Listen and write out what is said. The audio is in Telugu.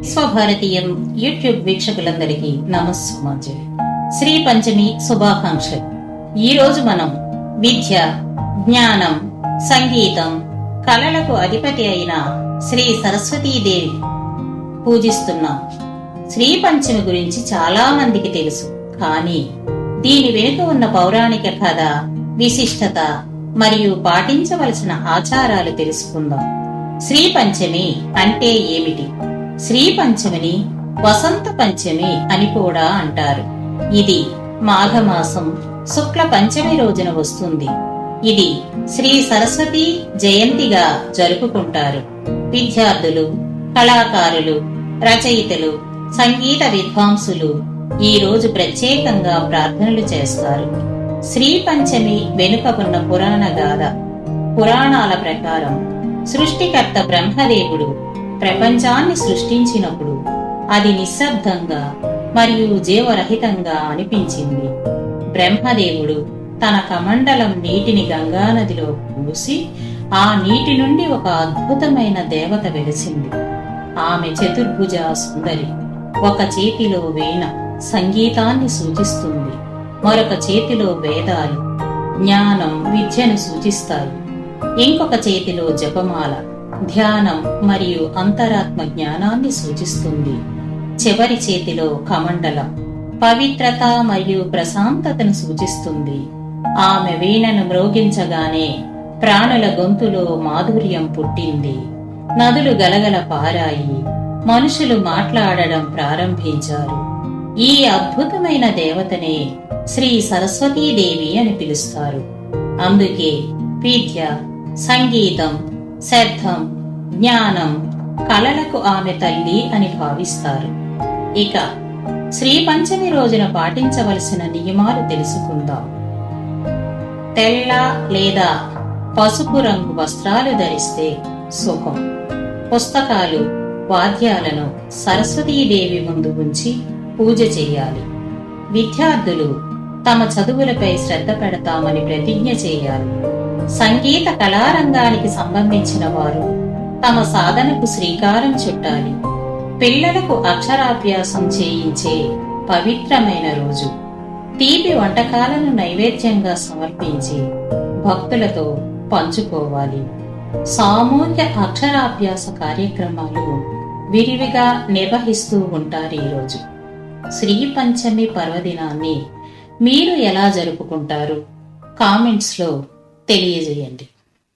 విశ్వభారతీయం యూట్యూబ్ వీక్షకులందరికీ నమస్సుమాంజలి. శ్రీ పంచమి శుభాకాంక్షలు. ఈ రోజు మనం విద్య జ్ఞానం సంగీతం కళలకు అధిపతి అయిన శ్రీ సరస్వతీదేవి పూజిస్తున్నాం. శ్రీ పంచమి గురించి చాలా మందికి తెలుసు. కానీ దీని వెనుక ఉన్న పౌరాణిక కథ విశిష్టత మరియు పాటించవలసిన ఆచారాలు తెలుసుకుందాం. శ్రీ పంచమి అంటే ఏమిటి? శ్రీ పంచమిని వసంత పంచమి అని కూడా అంటారు. ఇది మాఘమాసం శుక్ల పంచమి రోజున వస్తుంది. ఇది శ్రీ సరస్వతి జయంతిగా జరుపుకుంటారు. విద్యార్థులు కళాకారులు రచయితలు సంగీత విద్వాంసులు ఈ రోజు ప్రత్యేకంగా ప్రార్థనలు చేస్తారు. శ్రీ పంచమి వెనుక ఉన్న పురాణ గాథ పురాణాల ప్రకారం సృష్టికర్త బ్రహ్మదేవుడు ప్రపంచాన్ని సృష్టించినప్పుడు అది నిశ్శబ్దంగా మరియు జీవరహితంగా అనిపించింది. బ్రహ్మదేవుడు తన కమండలం నీటిని గంగానదిలో పూసి ఆ నీటి నుండి ఒక అద్భుతమైన దేవత వెలిసింది. ఆమె చతుర్భుజ సుందరి ఒక చేతిలో వీణ సంగీతాన్ని సూచిస్తుంది. మరొక చేతిలో వేదాలు జ్ఞానం విద్యను సూచిస్తాయి. ఇంకొక చేతిలో జపమాల ధ్యానం మరియు అంతరాత్మ జ్ఞానాన్ని సూచిస్తుంది. చివరి చేతిలో కమండలం పవిత్రత మరియు ప్రశాంతతను సూచిస్తుంది. ఆమె వీణను మ్రోగించగానే ప్రాణుల గొంతులో మాధుర్యం పుట్టింది. నదులు గలగల పారాయి మనుషులు మాట్లాడడం ప్రారంభించారు. ఈ అద్భుతమైన దేవతనే శ్రీ సరస్వతీదేవి అని పిలుస్తారు. అందుకే విద్య సంగీతం శబ్దం జ్ఞానం కళలకు ఆమె తల్లి అని భావిస్తారు. ఇక శ్రీ పంచమి రోజున పాటించవలసిన నియమాలు తెలుసుకుందాం. తెల్ల లేదా పసుపు రంగు వస్త్రాలు ధరిస్తే సుఖం. పుస్తకాలు వాద్యాలను సరస్వతీదేవి ముందు ఉంచి పూజ చేయాలి. విద్యార్థులు తమ చదువులపై శ్రద్ధ పెడతామని ప్రతిజ్ఞ చేయాలి. సంగీత కళారంగానికి సంబంధించిన వారు తమ సాధనకు శ్రీకారం చుట్టాలి. పిల్లలకు అక్షరాభ్యాసం చేయించే పవిత్రమైన రోజు. తీపి వంటకాలను నైవేద్యంగా సమర్పించి భక్తులతో పంచుకోవాలి. సామూహిక అక్షరాభ్యాస కార్యక్రమాలు విరివిగా నిర్వహిస్తూ ఉంటారు ఈరోజు శ్రీ పంచమి పర్వదినాన్ని మీరు ఎలా జరుపుకుంటారు? కామెంట్స్లో తెలియజేయండి.